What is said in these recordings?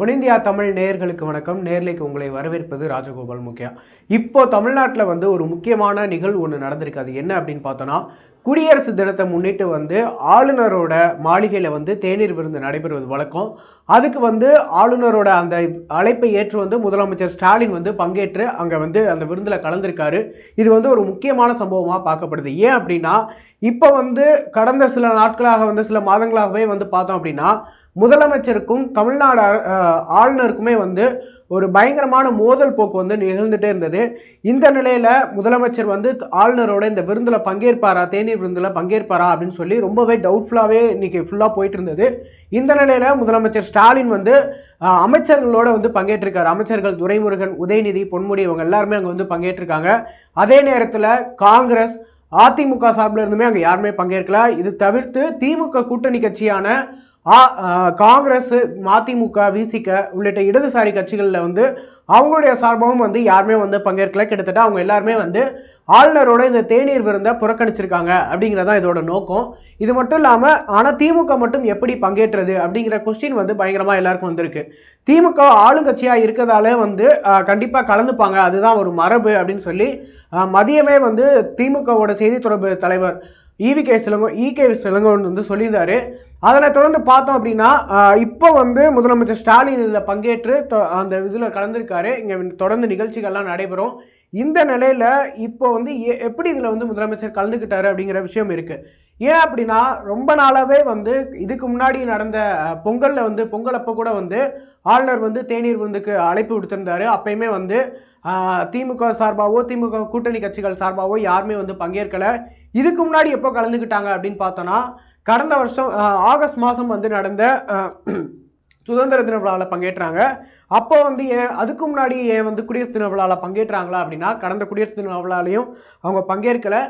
ஒனிந்தியா தமிழ் நேயர்களுக்கு வணக்கம். நேர்லைக்கு உங்களை வரவேற்பது ராஜகோபால் முக்கியா. இப்போ தமிழ்நாட்டில் வந்து ஒரு முக்கியமான நிகழ்வு ஒன்று நடந்திருக்கு. அது என்ன அப்படின்னு பார்த்தோன்னா குடியரசு தினத்தை முன்னிட்டு வந்து ஆளுநரோட மாளிகையில் வந்து தேநீர் விருந்து நடைபெறுவது வழக்கம். அதுக்கு வந்து ஆளுநரோட அந்த அழைப்பை ஏற்று வந்து முதலமைச்சர் ஸ்டாலின் வந்து பங்கேற்று அங்கே வந்து அந்த விருந்தில் கலந்திருக்காரு. இது வந்து ஒரு முக்கியமான சம்பவமாக பார்க்கப்படுது. ஏன் அப்படின்னா இப்போ வந்து கடந்த சில நாட்களாக வந்து சில மாதங்களாகவே வந்து பார்த்தோம் அப்படின்னா முதலமைச்சருக்கும் தமிழ்நாடு ஆளுநருக்குமே வந்து ஒரு பயங்கரமான மோதல் போக்கு வந்து நிகழ்ந்துட்டே இருந்தது. இந்த நிலையில் முதலமைச்சர் வந்து ஆளுநரோட இந்த விருந்தில் பங்கேற்பாரா தேநீர் விருந்தில் பங்கேற்பாரா அப்படின்னு சொல்லி ரொம்பவே டவுட்ஃபுல்லாகவே இன்றைக்கி ஃபுல்லாக போயிட்டு இருந்தது இந்த நிலையில் முதலமைச்சர் ஸ்டாலின் வந்து அமைச்சர்களோட வந்து பங்கேற்றிருக்கார். அமைச்சர்கள் துரைமுருகன் உதயநிதி பொன்முடி இவங்க எல்லாருமே அங்கே வந்து பங்கேற்றிருக்காங்க. அதே நேரத்தில் காங்கிரஸ் அதிமுக சார்பில் இருந்துமே அங்கே யாருமே பங்கேற்கல. இது தவிர்த்து திமுக கூட்டணி கட்சியான காங்கிரஸ் மதிமுக விசிக உள்ளிட்ட இடதுசாரி கட்சிகளில் வந்து அவங்களுடைய சார்பாகவும் வந்து யாருமே வந்து பங்கேற்கல. கிட்டத்தட்ட அவங்க எல்லாருமே வந்து ஆளுநரோட இந்த தேநீர் விருந்தை புறக்கணிச்சிருக்காங்க அப்படிங்கிறதான் இதோட நோக்கம். இது மட்டும் இல்லாமல் ஆனால் திமுக மட்டும் எப்படி பங்கேற்றது அப்படிங்கிற கொஸ்டின் வந்து பயங்கரமாக எல்லாருக்கும் வந்திருக்கு. திமுக ஆளுங்கட்சியாக இருக்கிறதால வந்து கண்டிப்பாக கலந்துப்பாங்க. அதுதான் ஒரு மரபு அப்படின்னு சொல்லி மதியமே வந்து திமுகவோட செய்தி தொடர்பு தலைவர் ஈவி கே சிலங்கோ இ கே சிலங்கோன் வந்து சொல்லியிருந்தாரு. அதனை தொடர்ந்து பார்த்தோம் அப்படின்னா இப்போ வந்து முதலமைச்சர் ஸ்டாலின் இதில் பங்கேற்று அந்த இதில் கலந்துருக்காரு. இங்கே தொடர்ந்து நிகழ்ச்சிகள்லாம் நடைபெறும். இந்த நிலையில் இப்போ வந்து எப்படி இதில் வந்து முதலமைச்சர் கலந்துக்கிட்டாரு அப்படிங்கிற விஷயம் இருக்குது ஏன் அப்படின்னா ரொம்ப நாளாகவே வந்து இதுக்கு முன்னாடி நடந்த பொங்கலில் வந்து பொங்கல் அப்போ கூட வந்து ஆளுநர் வந்து தேநீர் விருந்துக்கு அழைப்பு விடுத்திருந்தார். அப்பயுமே வந்து திமுக சார்பாகவோ திமுக கூட்டணி கட்சிகள் சார்பாவோ யாருமே வந்து பங்கேற்கலை. இதுக்கு முன்னாடி எப்போ கலந்துக்கிட்டாங்க அப்படின்னு பார்த்தோன்னா கடந்த வருஷம் ஆகஸ்ட் மாதம் வந்து நடந்த சுதந்திர தின விழாவில் பங்கேற்றாங்க. அப்போ வந்து ஏன் அதுக்கு முன்னாடி ஏன் வந்து குடியரசு தின விழாவில் பங்கேற்றாங்களா அப்படின்னா கடந்த குடியரசு தின விழாலையும் அவங்க பங்கேற்கலை.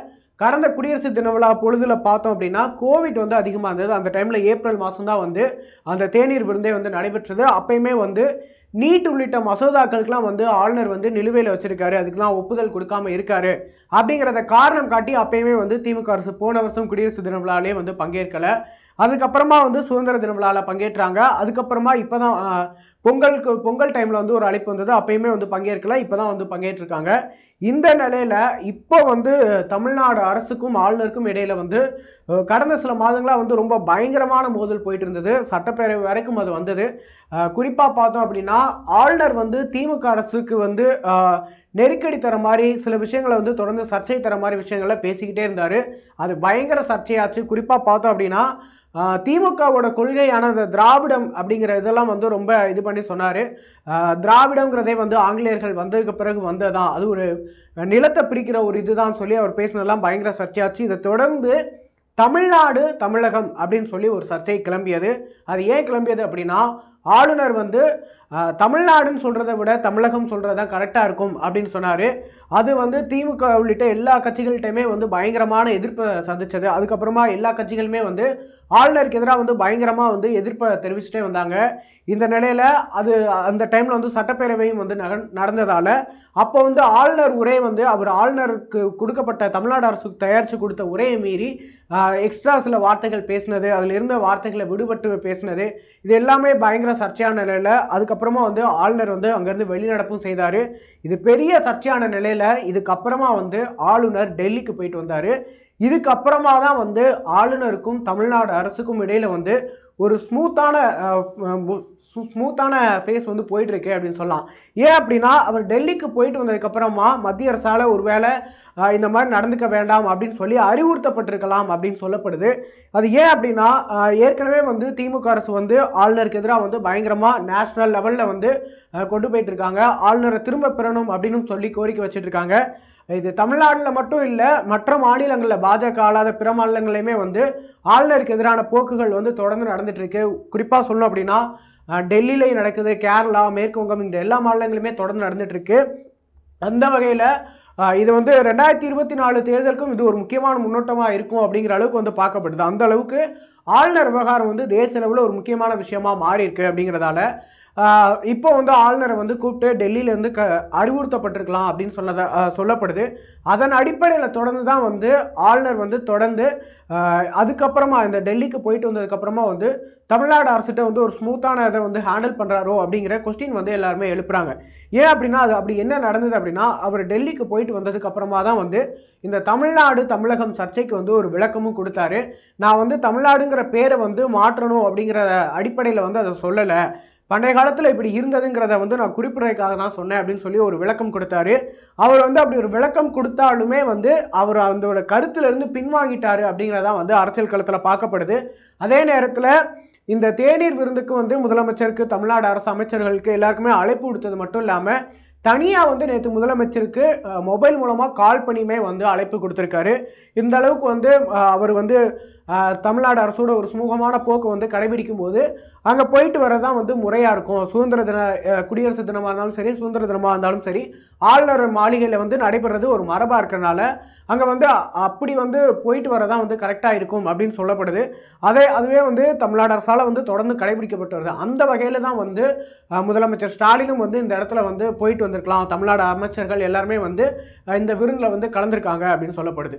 கடந்த குடியரசு தின விழா பொழுதுல பார்த்தோம் அப்படின்னா கோவிட் வந்து அதிகமாக இருந்தது. அந்த டைமில் ஏப்ரல் மாதம் தான் வந்து அந்த தேநீர் விருந்தே வந்து நடைபெற்றது. அப்பயுமே வந்து நீட் உள்ளிட்ட மசோதாக்களுக்கெல்லாம் வந்து ஆளுநர் வந்து நிலுவையில் வச்சிருக்காரு. அதுக்கெல்லாம் ஒப்புதல் கொடுக்காம இருக்காரு. அப்படிங்கிறத காரணம் காட்டி அப்பயுமே வந்து திமுக அரசு போன வருஷம் குடியரசு தின விழாலேயே வந்து பங்கேற்கலை. அதுக்கப்புறமா வந்து சுதந்திர தின விழாவில் பங்கேற்றாங்க. அதுக்கப்புறமா இப்போ தான் பொங்கலுக்கு பொங்கல் டைமில் வந்து ஒரு அழைப்பு வந்தது. அப்பயுமே வந்து பங்கேற்கல. இப்போ தான் வந்து பங்கேற்றிருக்காங்க. இந்த நிலையில் இப்போ வந்து தமிழ்நாடு அரசுக்கும் ஆளுநருக்கும் இடையில் வந்து கடந்த சில மாதங்களாக வந்து ரொம்ப பயங்கரமான மோதல் போயிட்டு இருந்தது. சட்டப்பேரவை வரைக்கும் அது வந்தது. குறிப்பாக பார்த்தோம் அப்படின்னா ஆளுநர் வந்து திமுக அரசுக்கு வந்து நெருக்கடி தர மாதிரி சில விஷயங்களை வந்து தொடர்ந்து சர்ச்சை தர மாதிரி விஷயங்களை பேசிக்கிட்டே இருந்தார். அது பயங்கர சர்ச்சையாச்சு. குறிப்பாக பார்த்தோம் அப்படின்னா திமுகவோட கொள்கையான அந்த திராவிடம் அப்படிங்கிற இதெல்லாம் வந்து ரொம்ப இது பண்ணி சொன்னார். திராவிடங்கிறதே வந்து ஆங்கிலேயர்கள் வந்ததுக்கு பிறகு வந்ததான் அது ஒரு நிலத்தை பிரிக்கிற ஒரு இதுதான் சொல்லி அவர் பேசினதெல்லாம் பயங்கர சர்ச்சையாச்சு. இதை தொடர்ந்து தமிழ்நாடு தமிழகம் அப்படின்னு சொல்லி ஒரு சர்ச்சை கிளம்பியது. அது ஏன் கிளம்பியது அப்படின்னா ஆளுநர் வந்து தமிழ்நாடுன்னு சொல்கிறத விட தமிழகம் சொல்கிறது தான் கரெக்டாக இருக்கும் அப்படின்னு சொன்னார். அது வந்து திமுக உள்ளிட்ட எல்லா கட்சிகள்கிட்டையுமே வந்து பயங்கரமான எதிர்ப்பை சந்தித்தது அதுக்கப்புறமா எல்லா கட்சிகளுமே வந்து ஆளுநருக்கு எதிராக வந்து பயங்கரமாக வந்து எதிர்ப்பை தெரிவிச்சுட்டே வந்தாங்க. இந்த நிலையில் அது அந்த டைமில் வந்து சட்டப்பேரவையும் வந்து நகன் நடந்ததால் அப்போ வந்து ஆளுநர் உரை வந்து அவர் ஆளுநருக்கு கொடுக்கப்பட்ட தமிழ்நாடு அரசுக்கு தயாரித்து கொடுத்த உரையை மீறி எக்ஸ்ட்ரா சில வார்த்தைகள் பேசினது அதில் இருந்த வார்த்தைகளை விடுபட்டு பேசினது இது எல்லாமே பயங்கர சர்ச்சையான நிலையில் அதுக்கப்புறமா வந்து ஆளுநர் வந்து அங்கேருந்து வெளிநடப்பும் செய்தார். இது பெரிய சர்ச்சையான நிலையில் இதுக்கப்புறமா வந்து ஆளுநர் டெல்லிக்கு போயிட்டு வந்தார். இதுக்கப்புறமா தான் வந்து ஆளுநருக்கும் தமிழ்நாடு அரசுக்கும் இடையில் வந்து ஒரு ஸ்மூத்தான ஸ்மூத்தான ஃபேஸ் வந்து போயிட்டுருக்கு அப்படின்னு சொல்லலாம். ஏன் அப்படின்னா அவர் டெல்லிக்கு போயிட்டு வந்ததுக்கப்புறமா மத்திய அரசால் ஒருவேளை இந்த மாதிரி நடந்துக்க வேண்டாம் அப்படின்னு சொல்லி அறிவுறுத்தப்பட்டிருக்கலாம் அப்படின்னு சொல்லப்படுது. அது ஏன் அப்படின்னா ஏற்கனவே வந்து திமுக அரசு வந்து ஆளுநருக்கு எதிராக வந்து பயங்கரமாக நேஷ்னல் லெவலில் வந்து கொண்டு போயிட்டுருக்காங்க. ஆளுநரை திரும்ப பெறணும் அப்படின்னு சொல்லி கோரிக்கை வச்சுட்ருக்காங்க இது தமிழ்நாட்டில் மட்டும் இல்லை மற்ற மாநிலங்களில் பாஜக ஆளாத பிற மாநிலங்களையுமே வந்து ஆளுநருக்கு எதிரான போக்குகள் வந்து தொடர்ந்து நடந்துகிட்ருக்கு குறிப்பாக சொல்லணும் அப்படின்னா டெல்லியில் நடக்குது கேரளா மேற்கு வங்கம் இந்த எல்லா மாநிலங்களுமே தொடர்ந்து நடந்துகிட்ருக்கு அந்த வகையில் இது வந்து ரெண்டாயிரத்தி இருபத்தி நாலு தேர்தலுக்கும் இது ஒரு முக்கியமான முன்னோட்டமாக இருக்கும் அப்படிங்கிற அளவுக்கு வந்து பார்க்கப்படுது. அந்த அளவுக்கு ஆளுநர் விவகாரம் வந்து தேச அளவில் ஒரு முக்கியமான விஷயமாக மாறி இருக்கு அப்படிங்கிறதால இப்போ வந்து ஆளுநரை வந்து கூப்பிட்டு டெல்லியிலேருந்து க அறிவுறுத்தப்பட்டிருக்கலாம் அப்படின்னு சொன்னத சொல்லப்படுது. அதன் அடிப்படையில் தொடர்ந்து தான் வந்து ஆளுநர் வந்து தொடர்ந்து அதுக்கப்புறமா இந்த டெல்லிக்கு போயிட்டு வந்ததுக்கப்புறமா வந்து தமிழ்நாடு அரசுகிட்ட வந்து ஒரு ஸ்மூத்தான இதை வந்து ஹேண்டில் பண்ணுறாரோ அப்படிங்கிற கொஸ்டின் வந்து எல்லாருமே எழுப்புறாங்க. ஏன் அப்படின்னா அது அப்படி என்ன நடந்தது அப்படின்னா அவர் டெல்லிக்கு போயிட்டு வந்ததுக்கப்புறமா தான் வந்து இந்த தமிழ்நாடு தமிழகம் சர்ச்சைக்கு வந்து ஒரு விளக்கமும் கொடுத்தாரு. நான் வந்து தமிழ்நாடுங்கிற பேரை வந்து மாற்றணும் அப்படிங்கிற அடிப்படையில் வந்து அதை சொல்லலை. பண்டைய காலத்தில் இப்படி இருந்ததுங்கிறத வந்து நான் குறிப்பிடறதுக்காக தான் சொன்னேன் அப்படின்னு சொல்லி ஒரு விளக்கம் கொடுத்தாரு. அவர் வந்து அப்படி ஒரு விளக்கம் கொடுத்தாலுமே வந்து அவர் அந்த கருத்துலேருந்து பின்வாங்கிட்டாரு அப்படிங்கிறதான் வந்து அரசியல் களத்தில் பார்க்கப்படுது. அதே நேரத்தில் இந்த தேநீர் விருந்துக்கு வந்து முதலமைச்சருக்கு தமிழ்நாடு அரசு அமைச்சர்களுக்கு எல்லாருக்குமே அழைப்பு கொடுத்தது மட்டும் இல்லாமல் தனியாக வந்து நேற்று முதலமைச்சருக்கு மொபைல் மூலமாக கால் பண்ணியுமே வந்து அழைப்பு கொடுத்துருக்காரு. இந்த அளவுக்கு வந்து அவர் வந்து தமிழ்நாடு அரசோட ஒரு சுமூகமான போக்கு வந்து கடைபிடிக்கும் போது அங்கே போயிட்டு வரதான் வந்து முறையாக இருக்கும். சுதந்திர தின குடியரசு தினமாக இருந்தாலும் சரி சுதந்திர தினமாக இருந்தாலும் சரி ஆளுநர் மாளிகையில் வந்து நடைபெறது ஒரு மரபாக இருக்கிறனால அங்கே வந்து அப்படி வந்து போயிட்டு வரதான் வந்து கரெக்டாக இருக்கும் அப்படின்னு சொல்லப்படுது. அதே அதுவே வந்து தமிழ்நாடு அரசால் வந்து தொடர்ந்து கடைபிடிக்கப்பட்டு வருது. அந்த வகையில் தான் வந்து முதலமைச்சர் ஸ்டாலினும் வந்து இந்த இடத்துல வந்து போயிட்டு வந்திருக்கலாம். தமிழ்நாடு அமைச்சர்கள் எல்லாருமே வந்து இந்த விருந்தில் வந்து கலந்துருக்காங்க அப்படின்னு சொல்லப்படுது.